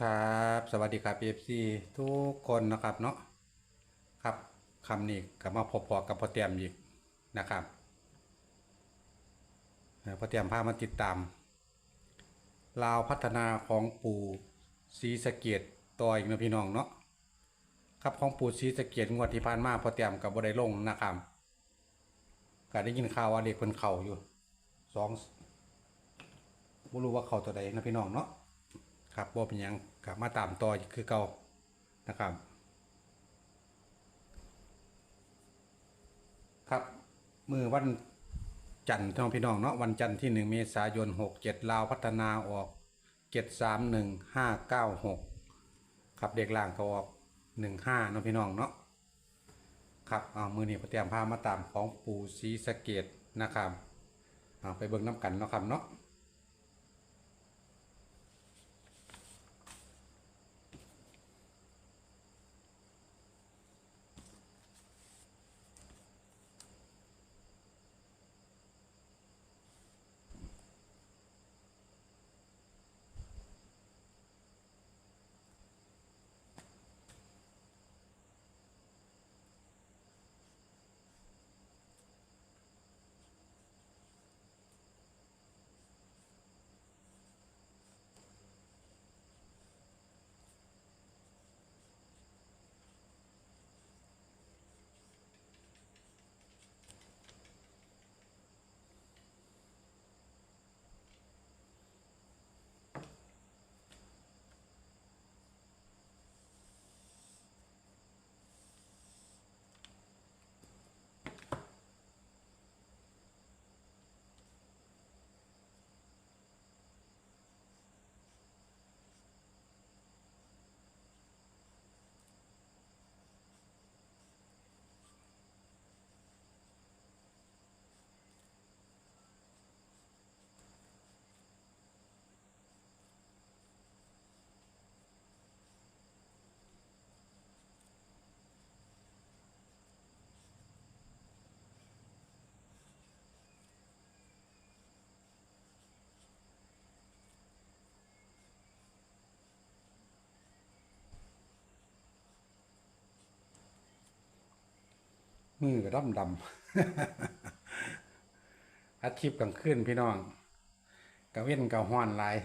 ครับ สวัสดีครับ FC ทุกคนนะครับเนาะครับคำนี้ก็มาพบพอกับพอเตรียมอีกนะครับพอเตรียมพามาติดตามลาวพัฒนาของปู่ศรีสะเกียดต่ออีกนพี่น้องเนาะครับของปู่ศรีสะเกียดงวดที่ผ่านมาพอเตรียมกับบได้ลงนะครับก็ได้ยินข่าวว่าเด็กคนเข่าอยู่สองบ่รู้ว่าเข่าตัวใดนะพี่น้องเนาะ ครับบ่เป็นหยังกลับมาตามต่อคือเก่านะครับ ครับมือวันจันทร์ท่องพี่น้องเนาะวันจันทร์ที่หนึ่งเมษายนหกเจ็ดลาวพัฒนาออกเจ็ดสามหนึ่งห้าเก้าหกครับเด็กล่างก็ออกหนึ่งห้าเนาะพี่น้องเนาะครับเอามือนี้พอเตรียมพามาตามของปูซีสะเกตนะครับเอาไปเบิ่งน้ำกันเนาะครับเนาะ มือก็ดำดำอาชีพกลางคืนพี่น้องกะเว้นกะห้อนลาย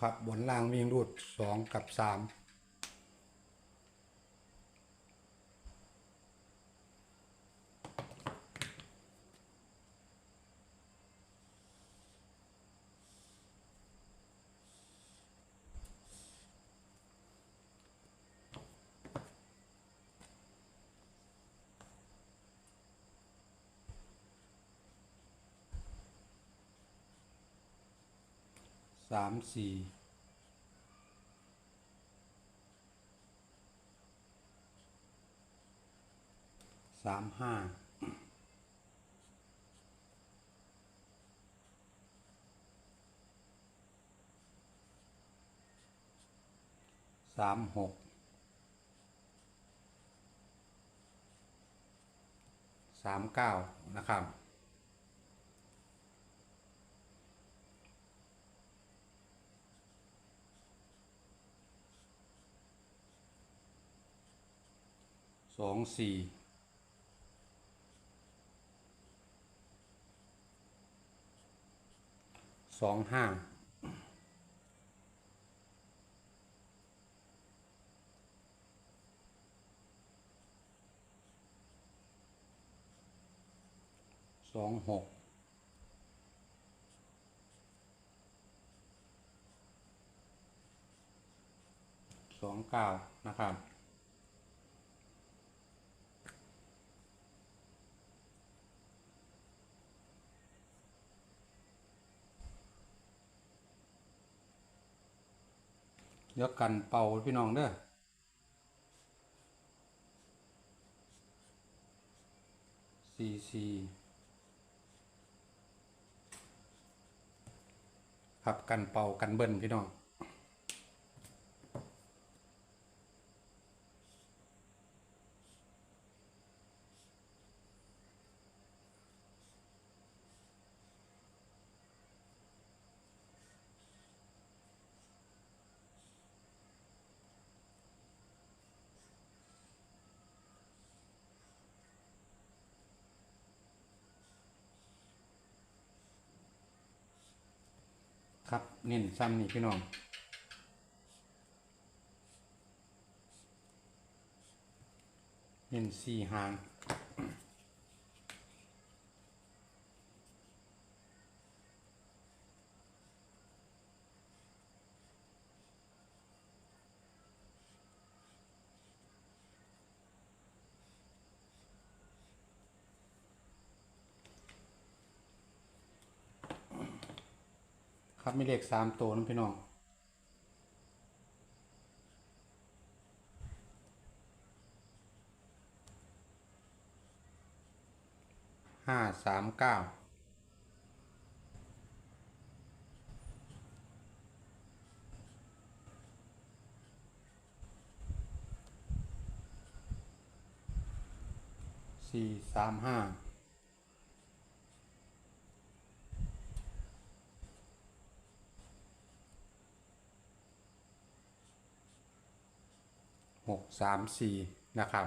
ครับบนล่างวิ่งรูดสองกับสามามสี่สามห้าสามหกสามเก้านะครับ สองสี่สองห้าสองหกสองเก้านะครับ เดี๋ยวกันเป่าพี่น้องเด้อสี่สี่ครับกันเป่ากันเบิ้ลพี่น้อง ครับเน้นซ้ำนี่พี่น้องเน้นสี่หาง ครับมีเลขสามตัวนะพี่น้องห้าสามเก้าสี่สามห้า หกสามสี่นะครับ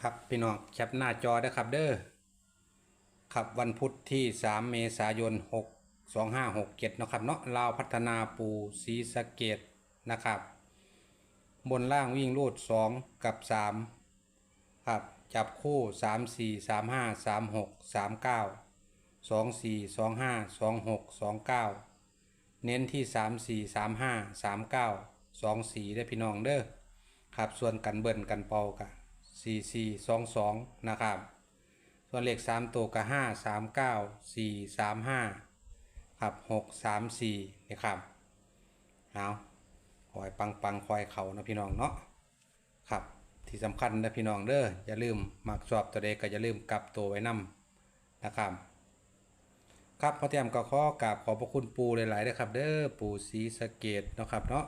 ครับพี่น้องแคปหน้าจอได้ครับเด้อครับวันพุธที่ 3 เมษายน 6 2 5 6 7นะครับเนาะลาวพัฒนาปูสีสะเกตนะครับ บนล่างวิ่งรูด 2 กับ 3 ครับ จับคู่ 3 4 3 5 3 6 3 9 2 4 2 5 2 6 2 9 เน้นที่ 3 4 3 5 3 9 2 4ได้พี่น้องเด้อครับส่วนกันเบิ่นกันเป่ากะ4 4 2 2 นะครับ ส่วนเลข3ตัวกะ5 3 9 4 3 5 ครับ 6 3 4นี่ครับเอาคอยปังปังคอยเขานะพี่น้องเนาะครับที่สำคัญนะพี่น้องเด้ออย่าลืมมักชอบตัวเด็กก็อย่าลืมกลับตัวไว้นํนะครับ ครับพ่อเตรียมก็ขอกราบขอบพระคุณปูหลายๆนะครับ เด้อปูสีสะเกตเนาะครับเนาะ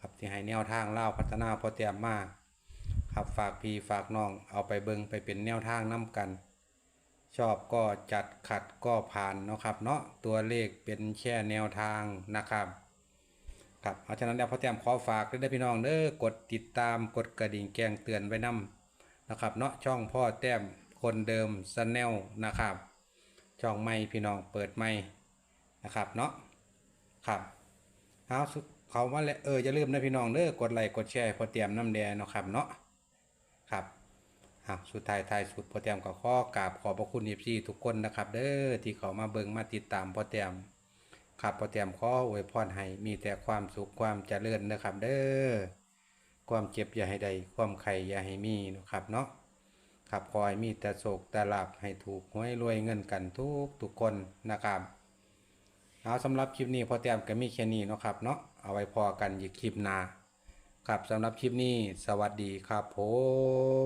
ครับที่ให้แนวทางเล่าพัฒนาพ่อเตรียมมาครับฝากพี่ฝากน้องเอาไปเบิงไปเป็นแนวทางน้กัน ชอบก็จัดขัดก็ผ่านเนาะครับเนาะตัวเลขเป็นแค่แนวทางนะครับครับเพราะฉะนั้นแล้วพ่อเตรียมขอฝากด้วยเด้พี่น้องเด้อกดติดตามกดกระดิ่งแจ้งเตือนไว้นํนะครับเนาะช่องพ่อแต้มคนเดิมสแนลนะครับ ช่องไม่พี่น้องเปิดไม่นะครับเนาะครับเอาเขาว่าแล้วเอออย่าลืมนะพี่น้องเด้อกดไลค์กดแชร์พอเตรียมน้ำแดงเนาะครับเนาะครับสุดท้ายท้ายสุดพอเตรียมก็ขอกราบขอบพระคุณอีพีทุกคนนะครับ เด้อที่เขามาเบิ่งมาติดตามพอเตรียมครับพอเตรียมขออวยพรให้มีแต่ความสุขความเจริญนะครับ เด้อความเจ็บอย่าให้ใดความไข่อย่าให้มีนะครับเนาะ ครับคอยมีแต่โศกแต่ลาบให้ถูกหวยรวยเงินกันทุกทุกคนนะครับเอาสำหรับคลิปนี้พอเตรียมก็มีแค่นี้เนาะครับเนาะเอาไว้พอกันอีกคลิปหน้าครับสำหรับคลิปนี้สวัสดีครับผ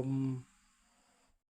ม